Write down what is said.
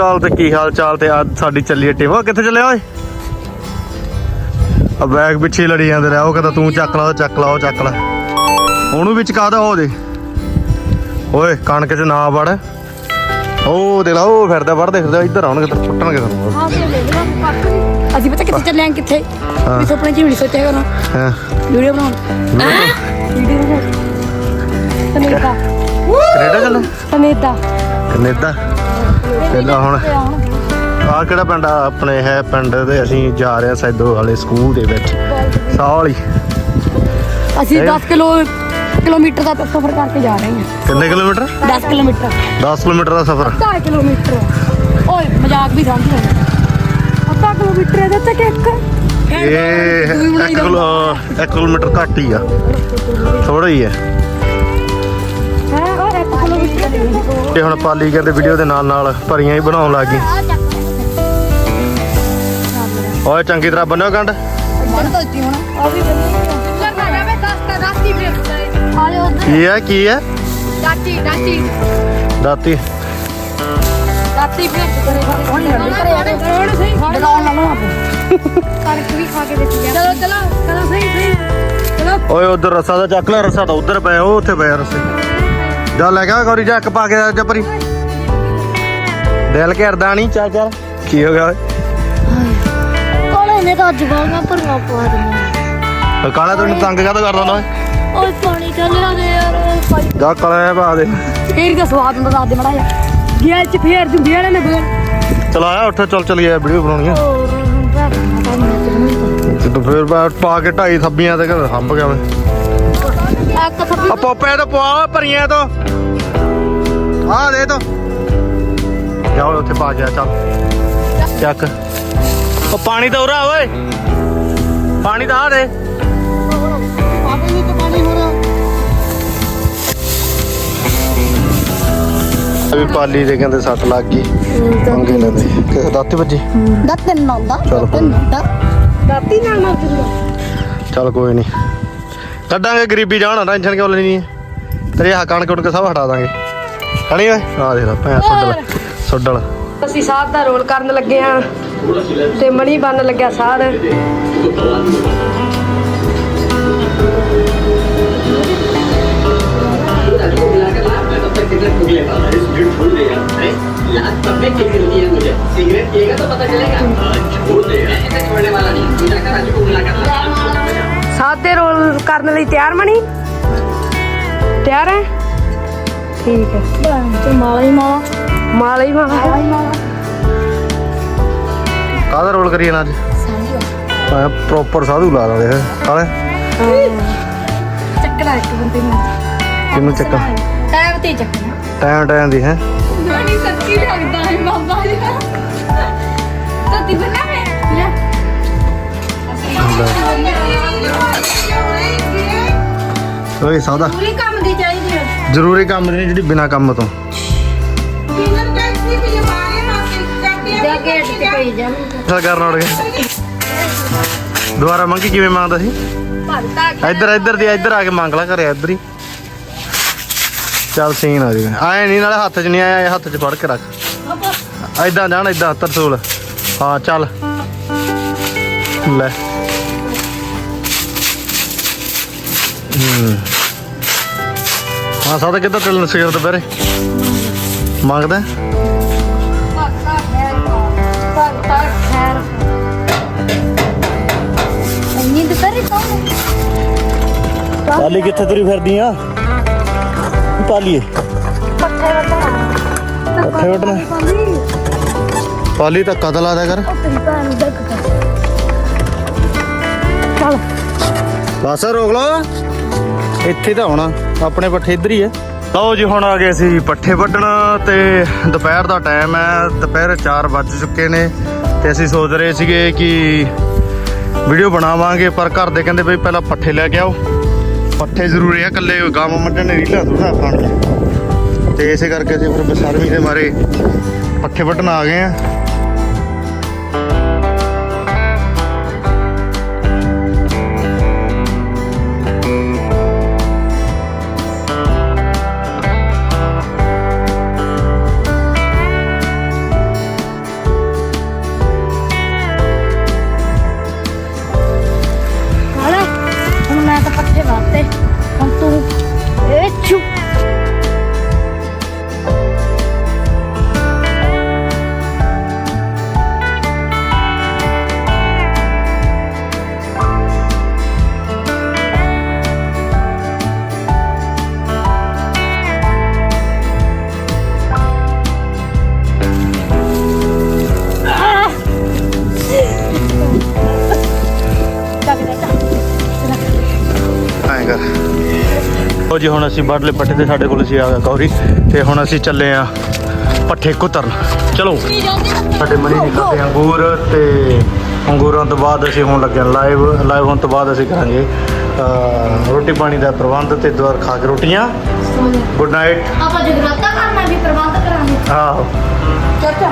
ਅਕਾਲ ਤੇ ਕੀ ਹਾਲ ਚਾਲ ਤੇ ਅੱਜ ਸਾਡੀ ਚੱਲੀ ਟੀਮ। ਉਹ ਕਿੱਥੇ ਚੱਲਿਆ ਓਏ? ਆ ਬੈਗ ਪਿੱਛੇ ਹੀ ਲੜੀ ਜਾਂਦੇ ਰਿਹਾ ਉਹ ਕਹਿੰਦਾ ਤੂੰ ਚੱਕ ਲਾ ਉਹ ਚੱਕ ਲਾ ਉਹ ਚੱਕ ਲਾ। ਉਹਨੂੰ ਵੀ ਚਕਾ ਦਾ ਹੋ ਦੇ। ਓਏ ਕਣਕ 'ਚ ਨਾ ਵੜ। ਉਹ ਦੇ ਲਾ ਉਹ ਫਿਰਦਾ ਵੜਦੇ ਫਿਰਦਾ ਇੱਧਰ ਆਉਣਗੇ ਤੇ ਪੁੱਟਣਗੇ ਤੁਹਾਨੂੰ ਹਾਂ ਤੇ ਲੈ ਨੀ। ਅਸੀਂ ਪਤਾ ਕਿੱਥੇ ਚੱਲੇ ਆਂ ਕਿੱਥੇ? ਹਾਂ। ਵੀ ਸੁਪਨੇ ਚ ਵੀ ਨੀ ਸੋਚਿਆ ਕਰਨਾ। ਹਾਂ। ਵੀਡੀਓ ਬਣਾਉਣ। ਵੀਡੀਓ ਬਣਾਉਣ। ਕੈਨੇਡਾ। ਕੈਨੇਡਾ ਚੱਲੇ ਕੈਨੇਡਾ। ਕੈਨੇਡਾ। ਪਹਿਲਾਂ ਹੁਣ ਆ ਕਿਹੜਾ ਪਿੰਡ ਆ? ਆਪਣੇ ਹੈ ਪਿੰਡ ਦੇ ਅਸੀਂ ਜਾ ਰਹੇ ਆ ਸੈਦੋ ਵਾਲੇ ਸਕੂਲ ਦੇ ਵਿੱਚ ਸਾਲੀ ਅਸੀਂ ਇਹ- 10 ਕਿਲੋ ਕਿਲੋਮੀਟਰ ਦਾ ਸਫ਼ਰ ਕਰਕੇ ਜਾ ਰਹੇ ਹਾਂ। ਕਿੰਨੇ ਕਿਲੋਮੀਟਰ? 10 ਕਿਲੋਮੀਟਰ। 10 ਕਿਲੋਮੀਟਰ ਦਾ ਸਫ਼ਰ। 2 ਕਿਲੋਮੀਟਰ। ਓਏ ਮਜ਼ਾਕ ਵੀ ਸਮਝ ਲੈ ਅੱਧਾ ਕਿਲੋਮੀਟਰ ਇਹਦੇ ਤੇ ਕਿ ਇੱਕ? ਇਹ 1 ਕਿਲੋ 1 ਕਿਲੋਮੀਟਰ ਘੱਟ ਹੀ ਆ। ਥੋੜਾ ਹੀ ਹੈ ਹੈ ਤੇ ਹੁਣ ਪਾਲੀ ਕਹਿੰਦੇ ਵੀਡੀਓ ਦੇ ਨਾਲ ਨਾਲ ਭਰੀਆਂ ਹੀ ਬਣਾਉਣ ਲੱਗ ਗਈ। ਓਏ ਚੰਗੀ ਤਰ੍ਹਾਂ ਬੰਨਿਓ ਗੰਢ। ਬਣ ਤੋਤੀ ਹੁਣ ਆ ਵੀ ਲੱਗਦਾ ਜਾਵੇ 10 ਦਾ 10 ਦੀ ਬ੍ਰੇਕ ਆ ਜਾ ਉਧਰ ਕੀ ਹੈ ਕੀ ਹੈ? ਦਾਤੀ। ਦਾਤੀ ਦਾਤੀ ਦਾਤੀ ਬ੍ਰੇਕ ਕਰੇ ਹੁਣ ਕਰੇ ਸਹੀ ਲਵਾਂ ਕਣਕ ਵੀ ਖਾ ਕੇ ਜਾ ਚਲੋ ਚਲੋ ਚਲੋ ਸਹੀ ਸਹੀ ਚਲੋ ਓਏ ਉਧਰ ਰਸਾ ਦਾ ਚੱਕ ਲੈ ਰਸਾ ਤਾਂ ਉਧਰ ਪਿਆ ਉਹ ਉੱਥੇ ਪਿਆ ਰਸੇ। ਜਾ ਲੈ ਗਿਆ ਗੌਰੀ ਜੱਕ ਪਾ ਕੇ ਆ ਜਪਰੀ ਦਿਲ ਘਰਦਾ ਨਹੀਂ ਚੱਲ ਚੱਲ ਕੀ ਹੋ ਗਿਆ ਓਏ? ਕੋਲੇ ਨੇ ਤਾਂ ਅੱਜ ਪਰ ਪਾ ਓਏ ਕਾਲਾ ਤੈਨੂੰ ਤੰਗ ਕਾਹਤੋਂ ਕਰਦਾ ਓਏ? ਓਏ ਪਾਣੀ ਯਾਰ ਭਾਈ ਜਾ ਕਾਲਾ ਪਾ ਦੇ। ਫੇਰ ਦਾ ਸਵਾਦ ਹੁੰਦਾ ਦੱਸ ਦੇ ਮੜਾ ਜਾ ਗਿਆ ਚ ਫੇਰ ਦਿੰਦੀ ਵਾਲੇ ਨੇ ਬੋਲ ਚਲ ਆਇਆ ਉੱਠ ਚੱਲ ਚੱਲ ਗਿਆ ਵੀਡੀਓ ਬਣਾਉਣੀ ਆ। ਤੇ ਤੂੰ ਫੇਰ ਬਾਅਦ ਪਾ ਕੇ ਢਾਈ ਥੱਬੀਆਂ ਤੇ ਘਰ ਹੰਬ ਗਿਆ ਮੈਂ। ਆ ਪੋਪੇ ਤੋਂ ਪਵਾ ਭਰੀਆਂ ਤੋਂ। ਆ ਦੇ ਤੋ। ਜਾ ਓਏ ਉੱਥੇ ਪਾ ਜਾ ਚੱਲ। ਚੱਕ। ਉਹ ਪਾਣੀ ਤਾਂ ਉਰਾ ਓਏ। ਪਾਣੀ ਤਾਂ ਆ ਦੇ। ਪਾਣੀ ਨਹੀਂ ਤੇ ਪਾਣੀ ਹੋ ਰਿਹਾ ਵੀ ਪਾਲੀ ਦੇ ਕਹਿੰਦੇ ਸੱਟ ਲੱਗ ਗਈ। ਪੰਗੇ ਲੈਂਦੇ ਕਿਸੇ ਦਾਤੀ ਵੱਜੀ ਦੱਤ ਨਾ ਹੁੰਦਾ ਚਲੋ ਕੋਈ ਨੀ। ਦਾਤੀ ਨਾਲ ਨਾ ਚੱਲ ਕੋਈ ਨਹੀਂ ਕੱਢਾਂਗੇ ਗਰੀਬੀ ਜਾਣਾ ਟੈਨਸ਼ਨ ਕਿਉਂ ਲੈਣੀ ਹੈ ਤੇਰੇ ਆ ਕਣਕ ਕੁਣਕ ਸਭ ਹਟਾ ਦਾਂਗੇ ਹਣੀ ਓਏ ਆ ਦੇਖ ਲੈ ਭੈਣ ਸੁੱਡਲ ਸੁੱਡਲ ਅਸੀਂ ਸਾਧ ਦਾ ਰੋਲ ਕਰਨ ਲੱਗੇ ਆ ਤੇ ਮਣੀ ਬਣਨ ਲੱਗਿਆ ਸਾਧ लात तब के लिए दिया मुझे सिगरेट पिएगा तो पता चलेगा छोड़ दे ऐसे छोड़ने वाला नहीं ਕਰਨ ਲਈ ਤਿਆਰ ਮਣੀ? ਤਿਆਰ ਹੈ ਠੀਕ ਹੈ ਤੇ ਮਾਲਾ ਹੀ ਮਾਲਾ। ਮਾਲਾ ਹੀ ਮਾਲਾ। ਹੀ ਮਾਲਾ ਕਾਹਦਾ ਰੋਲ ਕਰੀਏ ਨਾ ਅੱਜ? ਆ ਪ੍ਰੋਪਰ ਸਾਧੂ ਲਾ ਦਾਂਗੇ ਕਾਲੇ ਚੱਕਣਾ ਇੱਕ ਬੰਦੇ ਨੂੰ। ਕਿੰਨੂੰ ਚੱਕਾ? ਟਾਈਮ ਤੇ ਹੀ ਚੱਕਣਾ। ਟਾਈਮ ਟਾਈਮ ਦੀ ਹੈ? ਨਹੀਂ ਸੱਚੀ ਲੱਗਦਾ ਹੈ ਬਾਬਾ ਜੀ ਸੱਚੀ ਬਣਾ ਓਏ ਸਾਦਾ। ਪੂਰੀ ਕੰਮ ਦੀ ਚਾਹੀਦੀ ਹੈ। ਜ਼ਰੂਰੀ ਕੰਮ ਨਹੀਂ ਜਿਹੜੀ ਬਿਨਾ ਕੰਮ ਤੋਂ। ਜਾ ਗੇਟ ਤੇ ਪਈ ਜਾ। ਕੀ ਕਰਨ ਉੜ ਗਿਆ। ਦੁਬਾਰਾ ਮੰਗੀ ਕਿਵੇਂ ਮੰਗਦਾ ਸੀ? ਭਰਤਾ ਇੱਧਰ ਇੱਧਰ ਦੀ ਇੱਧਰ ਆ ਕੇ ਮੰਗ ਲੈ ਘਰੇ ਇੱਧਰ ਹੀ। ਚੱਲ ਸੀਨ ਆ ਜੀ। ਆਏ ਨਹੀਂ ਨਾਲੇ ਹੱਥ 'ਚ ਨਹੀਂ ਆਇਆ ਇਹ ਹੱਥ 'ਚ ਫੜ ਕੇ ਰੱਖ। ਐਦਾਂ ਜਾਣ ਐਦਾਂ ਤਰਸੂਲ ਹਾਂ ਚੱਲ। ਲੈ। ਹੂੰ। ਹਾਂ ਸਾਦਾ ਕਿੱਦਾਂ ਚੱਲਣ ਸਿਗਰਟ ਦੁਪਹਿਰੇ? ਮੰਗਦਾ? ਭਰਤਾ ਖੈਰ ਭਰਤਾ ਖੈਰ ਇੰਨੀ ਦੁਪਹਿਰੇ ਕੌਣ ਪਾਲੀ ਕਿੱਥੇ ਤੁਰੀ ਫਿਰਦੀ ਆ? ਪਾਲੀਏ। ਪੱਠੇ ਵਟਣਾ ਪੱਠੇ? ਪਾਲੀ ਤਾਂ ਕਦਲ ਆਦਾ ਕਰ। ਬਸ ਰੋਕ ਲਓ ਇੱਥੇ ਤਾਂ ਹੋਣਾ। ਆਪਣੇ ਪੱਠੇ ਇੱਧਰ ਹੀ ਹੈ ਲਓ ਜੀ, ਹੁਣ ਆ ਗਏ ਅਸੀਂ ਪੱਠੇ ਵੱਢਣ ਤੇ ਦੁਪਹਿਰ ਦਾ ਟਾਈਮ ਹੈ। ਦੁਪਹਿਰ 4 ਵੱਜ ਚੁੱਕੇ ਨੇ ਤੇ ਅਸੀਂ ਸੋਚ ਰਹੇ ਸੀਗੇ ਕਿ ਵੀਡੀਓ ਬਣਾਵਾਂਗੇ, ਪਰ ਘਰ ਦੇ ਕਹਿੰਦੇ ਬਈ ਪਹਿਲਾਂ ਪੱਠੇ ਲੈ ਕੇ ਆਓ। ਪੱਠੇ ਜ਼ਰੂਰੀ ਆ, ਇਕੱਲੇ ਗਾਂ ਮੰਡਣ ਨੇ, ਰੀਲਾ ਥੋੜਾ ਖਾਣ ਤੇ ਇਸੇ ਕਰਕੇ ਅਸੀਂ ਫਿਰ ਬਸਰਮੀ ਦੇ ਮਾਰੇ ਪੱਠੇ ਵੱਢਣ ਆ ਗਏ ਆ। 本当？に ਜੀ ਹੁਣ ਅਸੀਂ ਬਾਹਰਲੇ ਪੱਠੇ ਤੇ ਸਾਡੇ ਕੋਲ ਸੀ ਆ ਗੌਰੀ ਤੇ ਹੁਣ ਅਸੀਂ ਚੱਲੇ ਆ ਪੱਠੇ ਕੁਤਰਨ। ਚਲੋ ਸਾਡੇ ਮਨੀ ਨੇ ਖਾਦੇ ਅੰਗੂਰ ਤੇ ਅੰਗੂਰਾਂ ਤੋਂ ਬਾਅਦ ਅਸੀਂ ਹੁਣ ਲੱਗੇ ਲਾਈਵ ਲਾਈਵ ਹੋਣ ਤੋਂ ਬਾਅਦ ਅਸੀਂ ਕਰਾਂਗੇ ਰੋਟੀ ਪਾਣੀ ਦਾ ਪ੍ਰਬੰਧ ਤੇ ਦੁਆਰ ਖਾ ਕੇ ਰੋਟੀਆਂ। ਗੁੱਡ ਨਾਈਟ ਆਪਾਂ ਜਗਰਾਤਾ ਕਰਨਾ ਵੀ ਪ੍ਰਬੰਧ ਕਰਾਂਗੇ। ਆਹੋ। ਚਾਚਾ।